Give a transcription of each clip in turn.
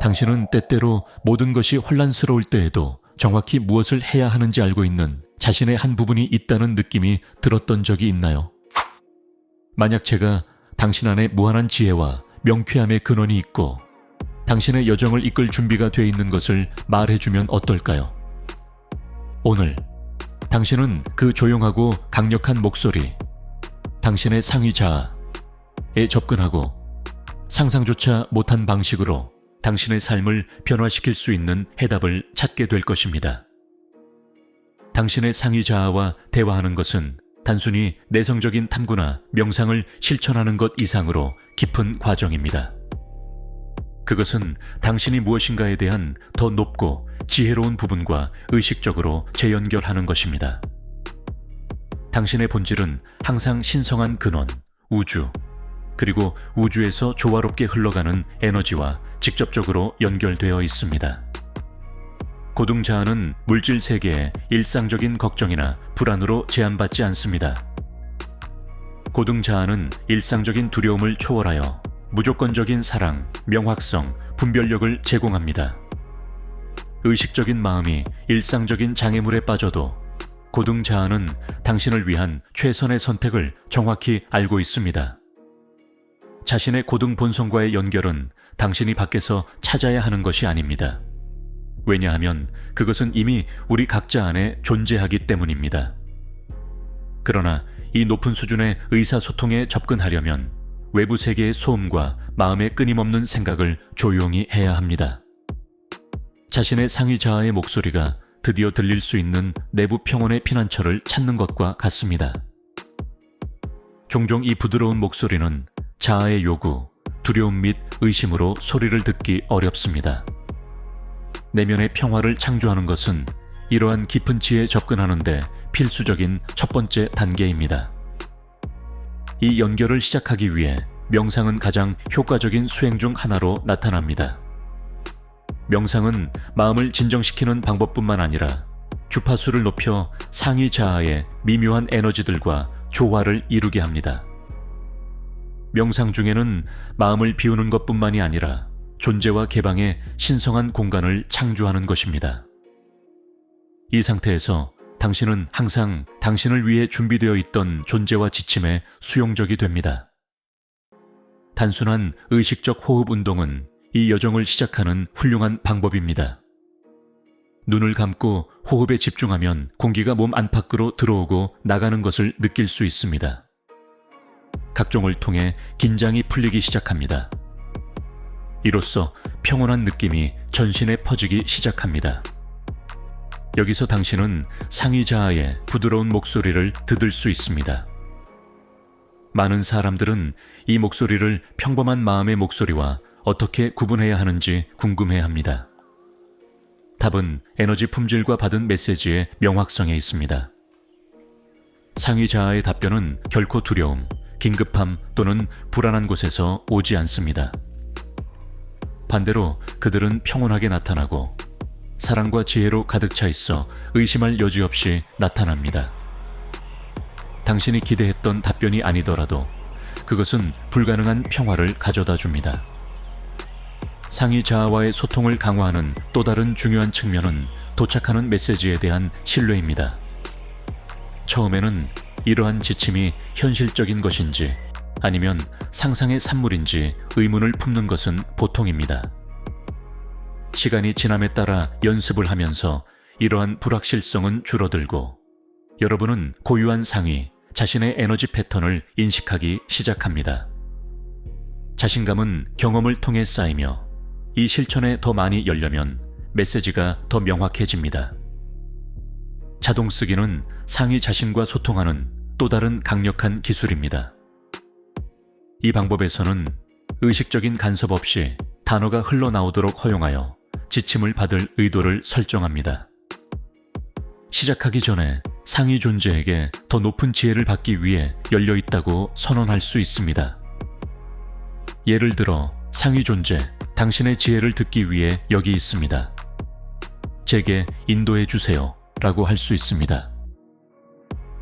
당신은 때때로 모든 것이 혼란스러울 때에도 정확히 무엇을 해야 하는지 알고 있는 자신의 한 부분이 있다는 느낌이 들었던 적이 있나요? 만약 제가 당신 안에 무한한 지혜와 명쾌함의 근원이 있고 당신의 여정을 이끌 준비가 돼 있는 것을 말해주면 어떨까요? 오늘 당신은 그 조용하고 강력한 목소리, 당신의 상위 자아에 접근하고 상상조차 못한 방식으로 당신의 삶을 변화시킬 수 있는 해답을 찾게 될 것입니다. 당신의 상위 자아와 대화하는 것은 단순히 내성적인 탐구나 명상을 실천하는 것 이상으로 깊은 과정입니다. 그것은 당신이 무엇인가에 대한 더 높고 지혜로운 부분과 의식적으로 재연결하는 것입니다. 당신의 본질은 항상 신성한 근원, 우주, 그리고 우주에서 조화롭게 흘러가는 에너지와 직접적으로 연결되어 있습니다. 고등자아는 물질 세계의 일상적인 걱정이나 불안으로 제한받지 않습니다. 고등자아는 일상적인 두려움을 초월하여 무조건적인 사랑, 명확성, 분별력을 제공합니다. 의식적인 마음이 일상적인 장애물에 빠져도 고등자아는 당신을 위한 최선의 선택을 정확히 알고 있습니다. 자신의 고등 본성과의 연결은 당신이 밖에서 찾아야 하는 것이 아닙니다. 왜냐하면 그것은 이미 우리 각자 안에 존재하기 때문입니다. 그러나 이 높은 수준의 의사소통에 접근하려면 외부 세계의 소음과 마음의 끊임없는 생각을 조용히 해야 합니다. 자신의 상위 자아의 목소리가 드디어 들릴 수 있는 내부 평온의 피난처를 찾는 것과 같습니다. 종종 이 부드러운 목소리는 자아의 요구, 두려움 및 의심으로 소리를 듣기 어렵습니다. 내면의 평화를 창조하는 것은 이러한 깊은 지에 접근하는데 필수적인 첫 번째 단계입니다. 이 연결을 시작하기 위해 명상은 가장 효과적인 수행 중 하나로 나타납니다. 명상은 마음을 진정시키는 방법뿐만 아니라 주파수를 높여 상위 자아의 미묘한 에너지들과 조화를 이루게 합니다. 명상 중에는 마음을 비우는 것뿐만이 아니라 존재와 개방의 신성한 공간을 창조하는 것입니다. 이 상태에서 당신은 항상 당신을 위해 준비되어 있던 존재와 지침에 수용적이 됩니다. 단순한 의식적 호흡 운동은 이 여정을 시작하는 훌륭한 방법입니다. 눈을 감고 호흡에 집중하면 공기가 몸 안팎으로 들어오고 나가는 것을 느낄 수 있습니다. 각종을 통해 긴장이 풀리기 시작합니다. 이로써 평온한 느낌이 전신에 퍼지기 시작합니다. 여기서 당신은 상위 자아의 부드러운 목소리를 들을 수 있습니다. 많은 사람들은 이 목소리를 평범한 마음의 목소리와 어떻게 구분해야 하는지 궁금해 합니다. 답은 에너지 품질과 받은 메시지의 명확성에 있습니다. 상위 자아의 답변은 결코 두려움, 긴급함 또는 불안한 곳에서 오지 않습니다. 반대로 그들은 평온하게 나타나고 사랑과 지혜로 가득 차 있어 의심할 여지 없이 나타납니다. 당신이 기대했던 답변이 아니더라도 그것은 불가능한 평화를 가져다 줍니다. 상위 자아와의 소통을 강화하는 또 다른 중요한 측면은 도착하는 메시지에 대한 신뢰입니다. 처음에는 이러한 지침이 현실적인 것인지 아니면 상상의 산물인지 의문을 품는 것은 보통입니다. 시간이 지남에 따라 연습을 하면서 이러한 불확실성은 줄어들고 여러분은 고유한 상위, 자신의 에너지 패턴을 인식하기 시작합니다. 자신감은 경험을 통해 쌓이며 이 실천에 더 많이 열려면 메시지가 더 명확해집니다. 자동 쓰기는 상위 자신과 소통하는 또 다른 강력한 기술입니다. 이 방법에서는 의식적인 간섭 없이 단어가 흘러나오도록 허용하여 지침을 받을 의도를 설정합니다. 시작하기 전에 상위 존재에게 더 높은 지혜를 받기 위해 열려 있다고 선언할 수 있습니다. 예를 들어 상위 존재, 당신의 지혜를 듣기 위해 여기 있습니다. 제게 인도해 주세요. 라고 할 수 있습니다.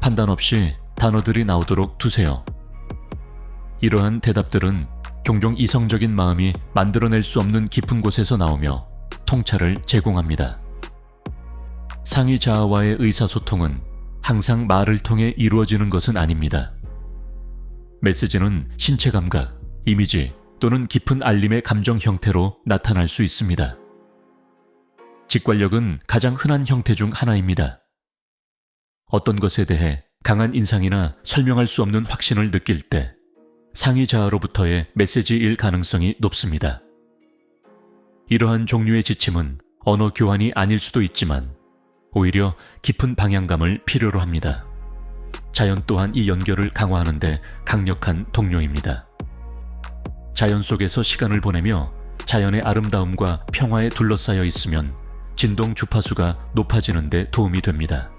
판단 없이 단어들이 나오도록 두세요. 이러한 대답들은 종종 이성적인 마음이 만들어낼 수 없는 깊은 곳에서 나오며 통찰을 제공합니다. 상위 자아와의 의사소통은 항상 말을 통해 이루어지는 것은 아닙니다. 메시지는 신체 감각, 이미지 또는 깊은 알림의 감정 형태로 나타날 수 있습니다. 직관력은 가장 흔한 형태 중 하나입니다. 어떤 것에 대해 강한 인상이나 설명할 수 없는 확신을 느낄 때 상위 자아로부터의 메시지일 가능성이 높습니다. 이러한 종류의 지침은 언어 교환이 아닐 수도 있지만 오히려 깊은 방향감을 필요로 합니다. 자연 또한 이 연결을 강화하는데 강력한 동료입니다. 자연 속에서 시간을 보내며 자연의 아름다움과 평화에 둘러싸여 있으면 진동 주파수가 높아지는데 도움이 됩니다.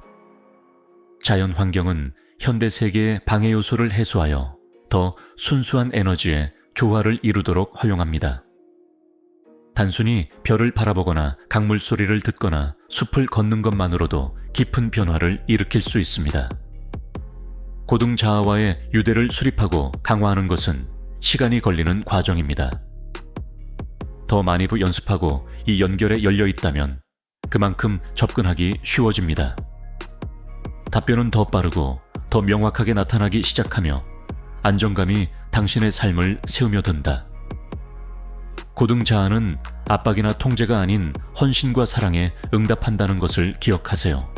자연 환경은 현대 세계의 방해 요소를 해소하여 더 순수한 에너지의 조화를 이루도록 허용합니다. 단순히 별을 바라보거나 강물 소리를 듣거나 숲을 걷는 것만으로도 깊은 변화를 일으킬 수 있습니다. 고등 자아와의 유대를 수립하고 강화하는 것은 시간이 걸리는 과정입니다. 더 많이 부 연습하고 이 연결에 열려 있다면 그만큼 접근하기 쉬워집니다. 답변은 더 빠르고 더 명확하게 나타나기 시작하며 안정감이 당신의 삶을 세우며 든다. 고등 자아는 압박이나 통제가 아닌 헌신과 사랑에 응답한다는 것을 기억하세요.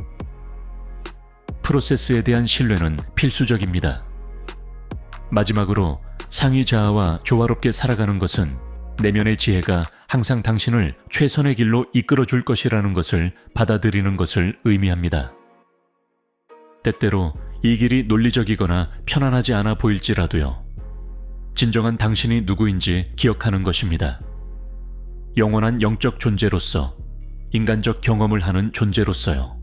프로세스에 대한 신뢰는 필수적입니다. 마지막으로 상위 자아와 조화롭게 살아가는 것은 내면의 지혜가 항상 당신을 최선의 길로 이끌어 줄 것이라는 것을 받아들이는 것을 의미합니다. 때때로 이 길이 논리적이거나 편안하지 않아 보일지라도요. 진정한 당신이 누구인지 기억하는 것입니다. 영원한 영적 존재로서 인간적 경험을 하는 존재로서요.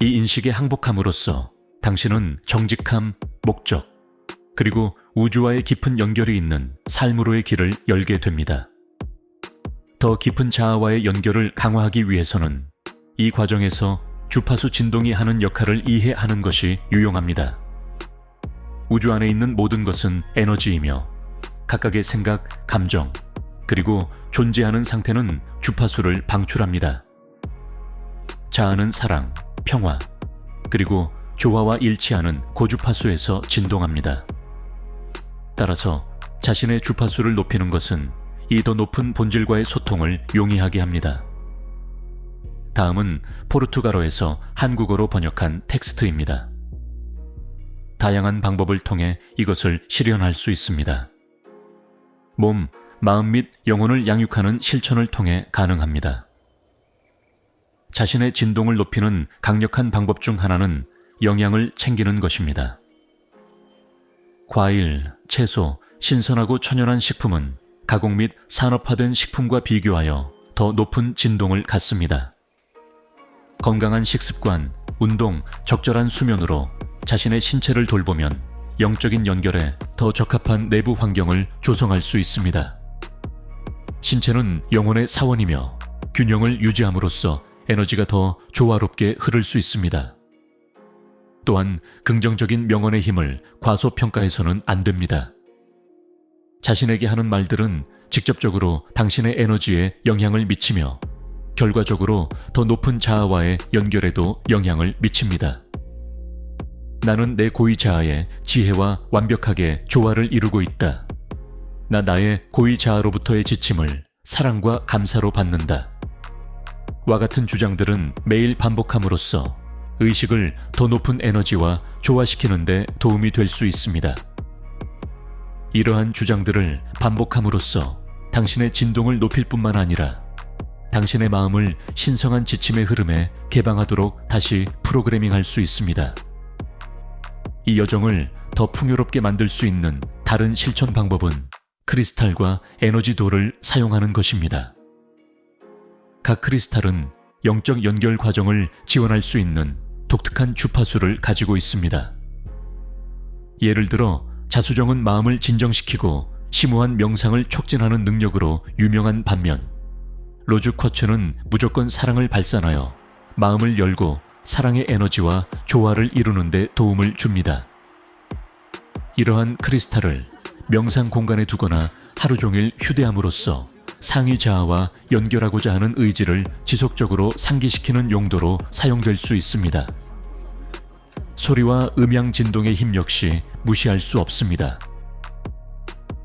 이 인식에 항복함으로써 당신은 정직함, 목적, 그리고 우주와의 깊은 연결이 있는 삶으로의 길을 열게 됩니다. 더 깊은 자아와의 연결을 강화하기 위해서는 이 과정에서 주파수 진동이 하는 역할을 이해하는 것이 유용합니다. 우주 안에 있는 모든 것은 에너지이며 각각의 생각, 감정, 그리고 존재하는 상태는 주파수를 방출합니다. 자아는 사랑, 평화, 그리고 조화와 일치하는 고주파수에서 진동합니다. 따라서 자신의 주파수를 높이는 것은 이 더 높은 본질과의 소통을 용이하게 합니다. 다음은 포르투갈어에서 한국어로 번역한 텍스트입니다. 다양한 방법을 통해 이것을 실현할 수 있습니다. 몸, 마음 및 영혼을 양육하는 실천을 통해 가능합니다. 자신의 진동을 높이는 강력한 방법 중 하나는 영양을 챙기는 것입니다. 과일, 채소, 신선하고 천연한 식품은 가공 및 산업화된 식품과 비교하여 더 높은 진동을 갖습니다. 건강한 식습관, 운동, 적절한 수면으로 자신의 신체를 돌보면 영적인 연결에 더 적합한 내부 환경을 조성할 수 있습니다. 신체는 영혼의 사원이며 균형을 유지함으로써 에너지가 더 조화롭게 흐를 수 있습니다. 또한 긍정적인 명언의 힘을 과소평가해서는 안 됩니다. 자신에게 하는 말들은 직접적으로 당신의 에너지에 영향을 미치며 결과적으로 더 높은 자아와의 연결에도 영향을 미칩니다. 나는 내 고위 자아의 지혜와 완벽하게 조화를 이루고 있다. 나 나의 고위 자아로부터의 지침을 사랑과 감사로 받는다. 와 같은 주장들은 매일 반복함으로써 의식을 더 높은 에너지와 조화시키는데 도움이 될 수 있습니다. 이러한 주장들을 반복함으로써 당신의 진동을 높일 뿐만 아니라 당신의 마음을 신성한 지침의 흐름에 개방하도록 다시 프로그래밍 할 수 있습니다. 이 여정을 더 풍요롭게 만들 수 있는 다른 실천 방법은 크리스탈과 에너지도를 사용하는 것입니다. 각 크리스탈은 영적 연결 과정을 지원할 수 있는 독특한 주파수를 가지고 있습니다. 예를 들어 자수정은 마음을 진정시키고 심오한 명상을 촉진하는 능력으로 유명한 반면 로즈 쿼츠는 무조건 사랑을 발산하여 마음을 열고 사랑의 에너지와 조화를 이루는데 도움을 줍니다. 이러한 크리스탈을 명상 공간에 두거나 하루 종일 휴대함으로써 상위 자아와 연결하고자 하는 의지를 지속적으로 상기시키는 용도로 사용될 수 있습니다. 소리와 음향 진동의 힘 역시 무시할 수 없습니다.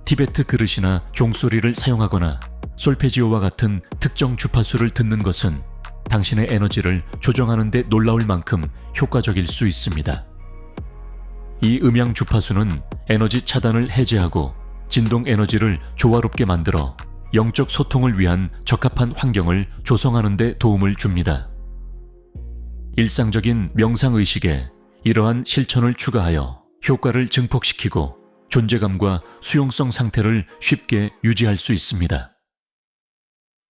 티베트 그릇이나 종소리를 사용하거나 솔페지오와 같은 특정 주파수를 듣는 것은 당신의 에너지를 조정하는 데 놀라울 만큼 효과적일 수 있습니다. 이 음향 주파수는 에너지 차단을 해제하고 진동 에너지를 조화롭게 만들어 영적 소통을 위한 적합한 환경을 조성하는 데 도움을 줍니다. 일상적인 명상 의식에 이러한 실천을 추가하여 효과를 증폭시키고 존재감과 수용성 상태를 쉽게 유지할 수 있습니다.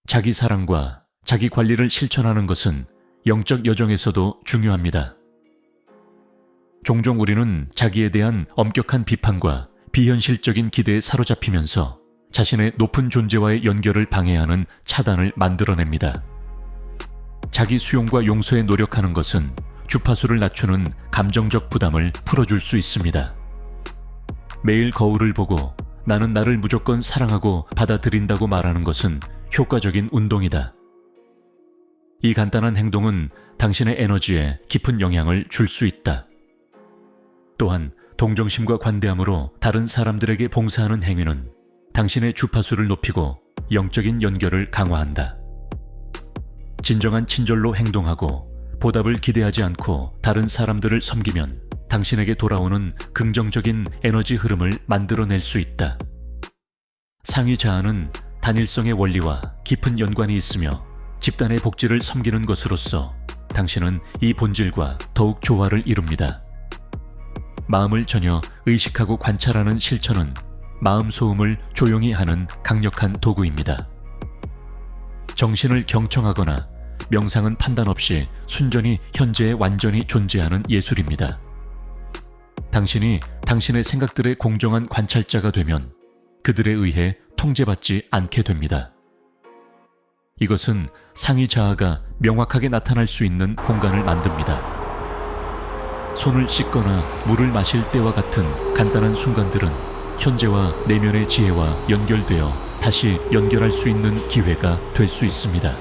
자기 사랑과 자기 관리를 실천하는 것은 영적 여정에서도 중요합니다. 종종 우리는 자기에 대한 엄격한 비판과 비현실적인 기대에 사로잡히면서 자신의 높은 존재와의 연결을 방해하는 차단을 만들어냅니다. 자기 수용과 용서에 노력하는 것은 주파수를 낮추는 감정적 부담을 풀어줄 수 있습니다. 매일 거울을 보고 나는 나를 무조건 사랑하고 받아들인다고 말하는 것은 효과적인 운동이다. 이 간단한 행동은 당신의 에너지에 깊은 영향을 줄 수 있다. 또한 동정심과 관대함으로 다른 사람들에게 봉사하는 행위는 당신의 주파수를 높이고 영적인 연결을 강화한다. 진정한 친절로 행동하고 보답을 기대하지 않고 다른 사람들을 섬기면 당신에게 돌아오는 긍정적인 에너지 흐름을 만들어낼 수 있다. 상위 자아는 단일성의 원리와 깊은 연관이 있으며 집단의 복지를 섬기는 것으로서 당신은 이 본질과 더욱 조화를 이룹니다. 마음을 전혀 의식하고 관찰하는 실천은 마음 소음을 조용히 하는 강력한 도구입니다. 정신을 경청하거나 명상은 판단 없이 순전히 현재에 완전히 존재하는 예술입니다. 당신이 당신의 생각들의 공정한 관찰자가 되면 그들에 의해 통제받지 않게 됩니다. 이것은 상위 자아가 명확하게 나타날 수 있는 공간을 만듭니다. 손을 씻거나 물을 마실 때와 같은 간단한 순간들은 현재와 내면의 지혜와 연결되어 다시 연결할 수 있는 기회가 될 수 있습니다.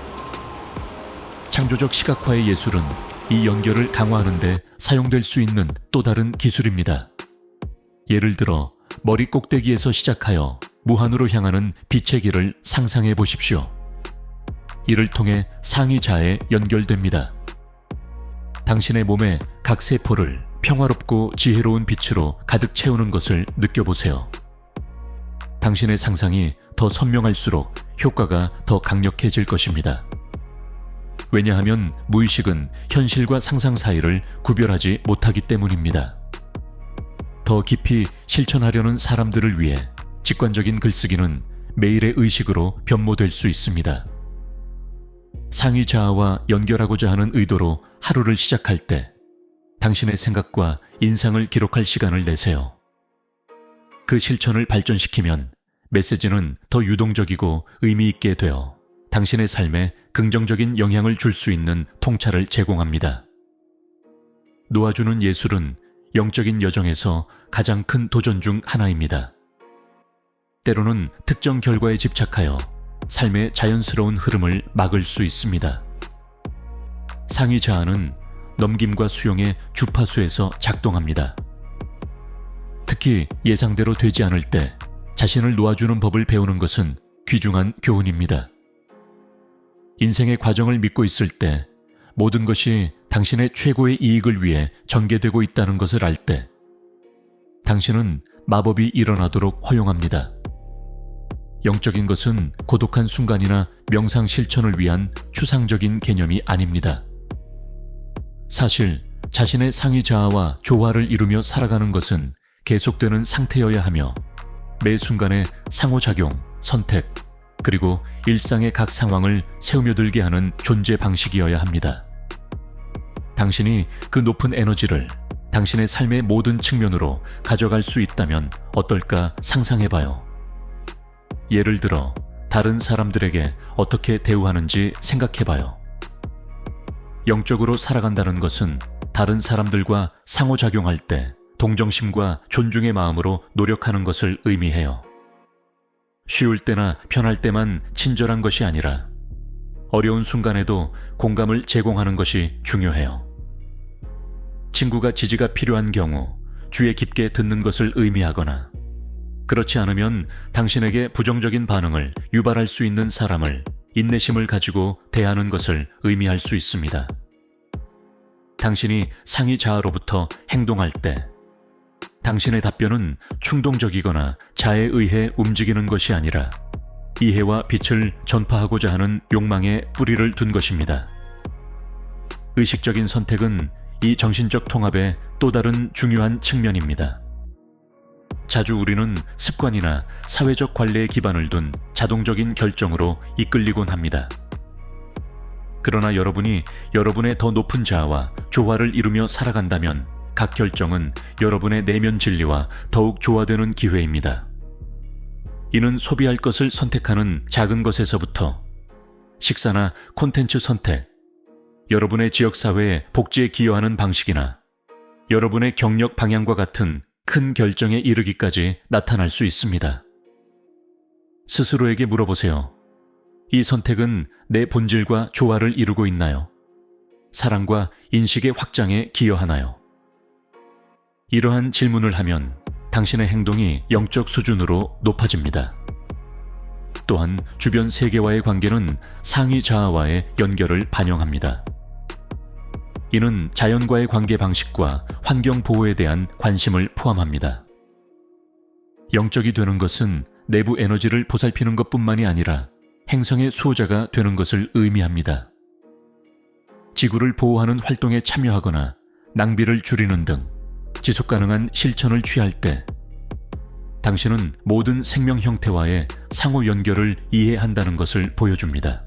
창조적 시각화의 예술은 이 연결을 강화하는데 사용될 수 있는 또 다른 기술입니다. 예를 들어 머리 꼭대기에서 시작하여 무한으로 향하는 빛의 길을 상상해 보십시오. 이를 통해 상위 자에 연결됩니다. 당신의 몸의 각 세포를 평화롭고 지혜로운 빛으로 가득 채우는 것을 느껴보세요. 당신의 상상이 더 선명할수록 효과가 더 강력해질 것입니다. 왜냐하면 무의식은 현실과 상상 사이를 구별하지 못하기 때문입니다. 더 깊이 실천하려는 사람들을 위해 직관적인 글쓰기는 매일의 의식으로 변모될 수 있습니다. 상위 자아와 연결하고자 하는 의도로 하루를 시작할 때 당신의 생각과 인상을 기록할 시간을 내세요. 그 실천을 발전시키면 메시지는 더 유동적이고 의미 있게 되어 당신의 삶에 긍정적인 영향을 줄 수 있는 통찰을 제공합니다. 놓아주는 예술은 영적인 여정에서 가장 큰 도전 중 하나입니다. 때로는 특정 결과에 집착하여 삶의 자연스러운 흐름을 막을 수 있습니다. 상위 자아는 넘김과 수용의 주파수에서 작동합니다. 특히 예상대로 되지 않을 때 자신을 놓아주는 법을 배우는 것은 귀중한 교훈입니다. 인생의 과정을 믿고 있을 때 모든 것이 당신의 최고의 이익을 위해 전개되고 있다는 것을 알 때 당신은 마법이 일어나도록 허용합니다. 영적인 것은 고독한 순간이나 명상 실천을 위한 추상적인 개념이 아닙니다. 사실 자신의 상위 자아와 조화를 이루며 살아가는 것은 계속되는 상태여야 하며 매 순간의 상호작용, 선택, 그리고 일상의 각 상황을 세우며 들게 하는 존재 방식이어야 합니다. 당신이 그 높은 에너지를 당신의 삶의 모든 측면으로 가져갈 수 있다면 어떨까 상상해봐요. 예를 들어, 다른 사람들에게 어떻게 대우하는지 생각해봐요. 영적으로 살아간다는 것은 다른 사람들과 상호작용할 때 동정심과 존중의 마음으로 노력하는 것을 의미해요. 쉬울 때나 편할 때만 친절한 것이 아니라 어려운 순간에도 공감을 제공하는 것이 중요해요. 친구가 지지가 필요한 경우 주의 깊게 듣는 것을 의미하거나 그렇지 않으면 당신에게 부정적인 반응을 유발할 수 있는 사람을 인내심을 가지고 대하는 것을 의미할 수 있습니다. 당신이 상위 자아로부터 행동할 때 당신의 답변은 충동적이거나 자에 의해 움직이는 것이 아니라 이해와 빛을 전파하고자 하는 욕망에 뿌리를 둔 것입니다. 의식적인 선택은 이 정신적 통합의 또 다른 중요한 측면입니다. 자주 우리는 습관이나 사회적 관례에 기반을 둔 자동적인 결정으로 이끌리곤 합니다. 그러나 여러분이 여러분의 더 높은 자아와 조화를 이루며 살아간다면 각 결정은 여러분의 내면 진리와 더욱 조화되는 기회입니다. 이는 소비할 것을 선택하는 작은 것에서부터 식사나 콘텐츠 선택, 여러분의 지역사회의 복지에 기여하는 방식이나 여러분의 경력 방향과 같은 큰 결정에 이르기까지 나타날 수 있습니다. 스스로에게 물어보세요. 이 선택은 내 본질과 조화를 이루고 있나요? 사랑과 인식의 확장에 기여하나요? 이러한 질문을 하면 당신의 행동이 영적 수준으로 높아집니다. 또한 주변 세계와의 관계는 상위 자아와의 연결을 반영합니다. 이는 자연과의 관계 방식과 환경 보호에 대한 관심을 포함합니다. 영적이 되는 것은 내부 에너지를 보살피는 것뿐만이 아니라 행성의 수호자가 되는 것을 의미합니다. 지구를 보호하는 활동에 참여하거나 낭비를 줄이는 등 지속 가능한 실천을 취할 때 당신은 모든 생명 형태와의 상호 연결을 이해한다는 것을 보여줍니다.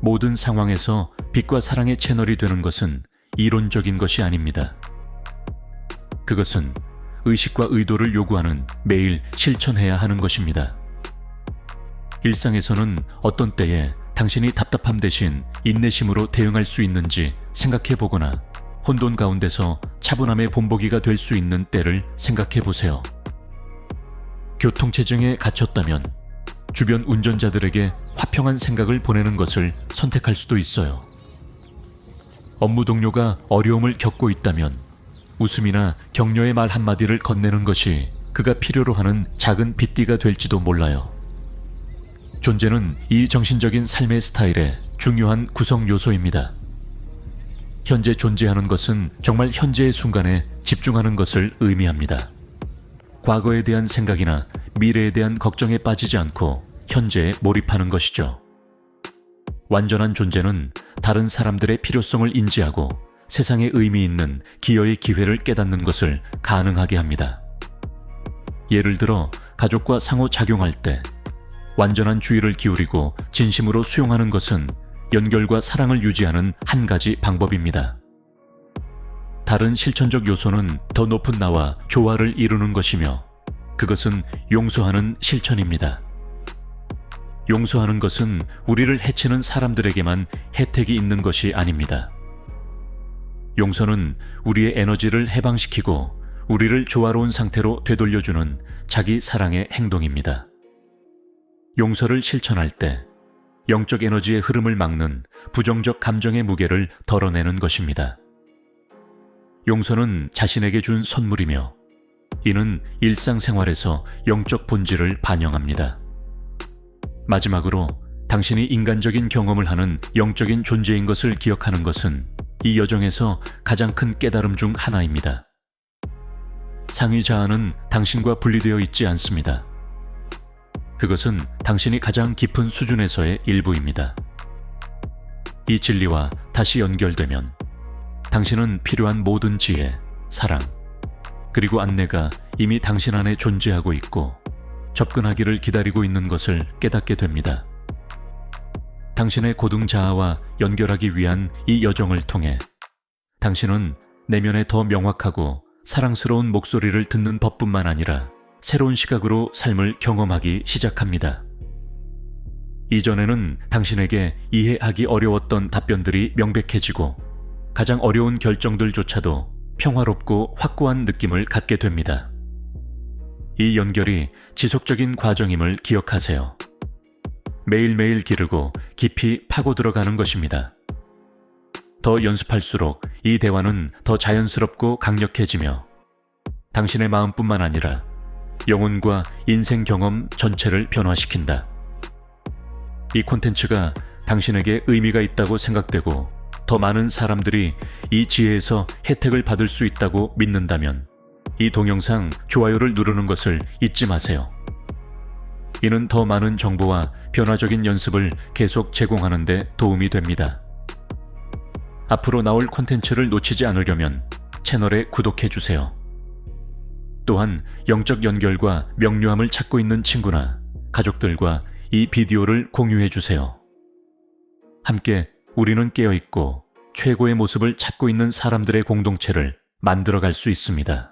모든 상황에서 빛과 사랑의 채널이 되는 것은 이론적인 것이 아닙니다. 그것은 의식과 의도를 요구하는 매일 실천해야 하는 것입니다. 일상에서는 어떤 때에 당신이 답답함 대신 인내심으로 대응할 수 있는지 생각해 보거나 혼돈 가운데서 차분함의 본보기가 될 수 있는 때를 생각해 보세요. 교통체증에 갇혔다면 주변 운전자들에게 화평한 생각을 보내는 것을 선택할 수도 있어요. 업무 동료가 어려움을 겪고 있다면 웃음이나 격려의 말 한마디를 건네는 것이 그가 필요로 하는 작은 빗띠가 될지도 몰라요. 존재는 이 정신적인 삶의 스타일의 중요한 구성 요소입니다. 현재 존재하는 것은 정말 현재의 순간에 집중하는 것을 의미합니다. 과거에 대한 생각이나 미래에 대한 걱정에 빠지지 않고 현재에 몰입하는 것이죠. 완전한 존재는 다른 사람들의 필요성을 인지하고 세상에 의미 있는 기여의 기회를 깨닫는 것을 가능하게 합니다. 예를 들어 가족과 상호 작용할 때 완전한 주의를 기울이고 진심으로 수용하는 것은 연결과 사랑을 유지하는 한 가지 방법입니다. 다른 실천적 요소는 더 높은 나와 조화를 이루는 것이며 그것은 용서하는 실천입니다. 용서하는 것은 우리를 해치는 사람들에게만 혜택이 있는 것이 아닙니다. 용서는 우리의 에너지를 해방시키고 우리를 조화로운 상태로 되돌려주는 자기 사랑의 행동입니다. 용서를 실천할 때 영적 에너지의 흐름을 막는 부정적 감정의 무게를 덜어내는 것입니다. 용서는 자신에게 준 선물이며 이는 일상생활에서 영적 본질을 반영합니다. 마지막으로 당신이 인간적인 경험을 하는 영적인 존재인 것을 기억하는 것은 이 여정에서 가장 큰 깨달음 중 하나입니다. 상위 자아는 당신과 분리되어 있지 않습니다. 그것은 당신이 가장 깊은 수준에서의 일부입니다. 이 진리와 다시 연결되면 당신은 필요한 모든 지혜, 사랑, 그리고 안내가 이미 당신 안에 존재하고 있고 접근하기를 기다리고 있는 것을 깨닫게 됩니다. 당신의 고등 자아와 연결하기 위한 이 여정을 통해 당신은 내면에 더 명확하고 사랑스러운 목소리를 듣는 법뿐만 아니라 새로운 시각으로 삶을 경험하기 시작합니다. 이전에는 당신에게 이해하기 어려웠던 답변들이 명백해지고 가장 어려운 결정들조차도 평화롭고 확고한 느낌을 갖게 됩니다. 이 연결이 지속적인 과정임을 기억하세요. 매일매일 기르고 깊이 파고 들어가는 것입니다. 더 연습할수록 이 대화는 더 자연스럽고 강력해지며 당신의 마음뿐만 아니라 영혼과 인생 경험 전체를 변화시킨다. 이 콘텐츠가 당신에게 의미가 있다고 생각되고 더 많은 사람들이 이 지혜에서 혜택을 받을 수 있다고 믿는다면 이 동영상 좋아요를 누르는 것을 잊지 마세요. 이는 더 많은 정보와 변화적인 연습을 계속 제공하는 데 도움이 됩니다. 앞으로 나올 콘텐츠를 놓치지 않으려면 채널에 구독해 주세요. 또한 영적 연결과 명료함을 찾고 있는 친구나 가족들과 이 비디오를 공유해 주세요. 함께 우리는 깨어 있고 최고의 모습을 찾고 있는 사람들의 공동체를 만들어 갈 수 있습니다.